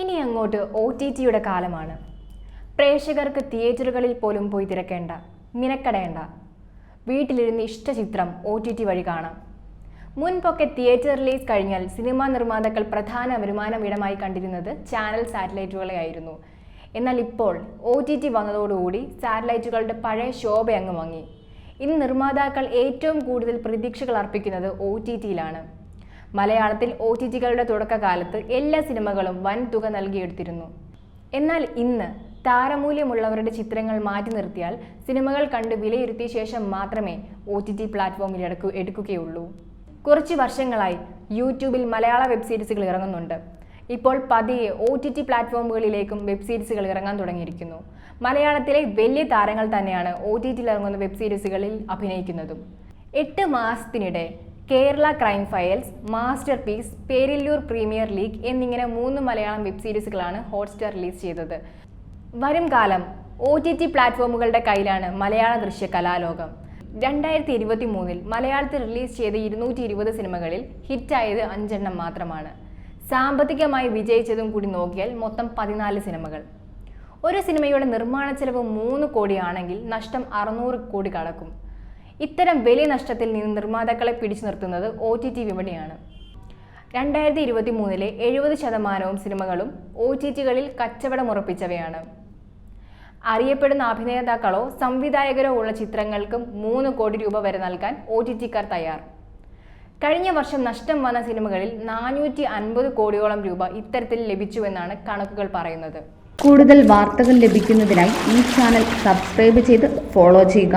ഇനി അങ്ങോട്ട് O T ടിയുടെ കാലമാണ്. പ്രേക്ഷകർക്ക് തിയേറ്ററുകളിൽ പോലും പോയി തിരക്കേണ്ട മിനക്കടയേണ്ട വീട്ടിലിരുന്ന് ഇഷ്ടചിത്രം ഒ ടി ടി വഴി കാണാം. മുൻപൊക്കെ തിയേറ്റർ റിലീസ് കഴിഞ്ഞാൽ സിനിമാ നിർമ്മാതാക്കൾ പ്രധാന വരുമാനം ഇടമായി കണ്ടിരുന്നത് ചാനൽ സാറ്റലൈറ്റുകളെ ആയിരുന്നു. എന്നാൽ ഇപ്പോൾ ഒ ടി ടി വന്നതോടുകൂടി സാറ്റലൈറ്റുകളുടെ പഴയ ശോഭ അങ്ങ് മങ്ങി. ഇന്ന് നിർമ്മാതാക്കൾ ഏറ്റവും കൂടുതൽ പ്രതീക്ഷകൾ അർപ്പിക്കുന്നത് ഒ ടി ടിയിലാണ് മലയാളത്തിൽ ഒ ടി ടികളുടെ തുടക്കകാലത്ത് എല്ലാ സിനിമകളും വൻ തുക നൽകിയെടുത്തിരുന്നു. എന്നാൽ ഇന്ന് താരമൂല്യമുള്ളവരുടെ ചിത്രങ്ങൾ മാറ്റി നിർത്തിയാൽ സിനിമകൾ കണ്ട് വിലയിരുത്തിയ ശേഷം മാത്രമേ ഒ ടി ടി പ്ലാറ്റ്ഫോമിൽ എടുക്കു എടുക്കുകയുള്ളൂ. കുറച്ച് വർഷങ്ങളായി യൂട്യൂബിൽ മലയാള വെബ് സീരീസുകൾ ഇറങ്ങുന്നുണ്ട്. ഇപ്പോൾ പതിയെ ഒ ടി ടി പ്ലാറ്റ്ഫോമുകളിലേക്കും വെബ് സീരീസുകൾ ഇറങ്ങാൻ തുടങ്ങിയിരിക്കുന്നു. മലയാളത്തിലെ വലിയ താരങ്ങൾ തന്നെയാണ് ഒ ടി ടിയിൽ ഇറങ്ങുന്ന വെബ് സീരീസുകളിൽ അഭിനയിക്കുന്നതും. എട്ട് മാസത്തിനിടെ Kerala crime files masterpiece Perilloor premier league എന്നിങ്ങനെ മൂന്ന് മലയാളം വെബ് സീരീസുകളാണ് ഹോട്ട്സ്റ്റാർ റിലീസ് ചെയ്തത്. വരും കാലം ഒ ടി ടി പ്ലാറ്റ്ഫോമുകളുടെ കയ്യിലാണ് മലയാള ദൃശ്യ കലാലോകം. രണ്ടായിരത്തി ഇരുപത്തി മൂന്നിൽ മലയാളത്തിൽ റിലീസ് ചെയ്ത ഇരുന്നൂറ്റി ഇരുപത് സിനിമകളിൽ ഹിറ്റായത് അഞ്ചെണ്ണം മാത്രമാണ്. സാമ്പത്തികമായി വിജയിച്ചതും കൂടി നോക്കിയാൽ മൊത്തം പതിനാല് സിനിമകൾ. ഒരു സിനിമയുടെ നിർമ്മാണ ചെലവ് മൂന്ന് കോടിയാണെങ്കിൽ നഷ്ടം അറുന്നൂറ് കോടി കടക്കും. ഇത്തരം വലിയ നഷ്ടത്തിൽ നിന്ന് നിർമ്മാതാക്കളെ പിടിച്ചു നിർത്തുന്നത് ഒ ടി ടി വിപണിയാണ്. രണ്ടായിരത്തി ഇരുപത്തി മൂന്നിലെ എഴുപത് ശതമാനവും സിനിമകളും ഒ ടി ടികളിൽ കച്ചവടമുറപ്പിച്ചവയാണ് അറിയപ്പെടുന്ന അഭിനേതാക്കളോ സംവിധായകരോ ഉള്ള ചിത്രങ്ങൾക്കും മൂന്ന് കോടി രൂപ വരെ നൽകാൻ ഒ ടി ടിക്കാർ തയ്യാർ. കഴിഞ്ഞ വർഷം നഷ്ടം വന്ന സിനിമകളിൽ നാനൂറ്റി അൻപത് കോടിയോളം രൂപ ഇത്തരത്തിൽ ലഭിച്ചുവെന്നാണ് കണക്കുകൾ പറയുന്നത്. കൂടുതൽ വാർത്തകൾ ലഭിക്കുന്നതിനായി ഈ ചാനൽ സബ്സ്ക്രൈബ് ചെയ്ത് ഫോളോ ചെയ്യുക.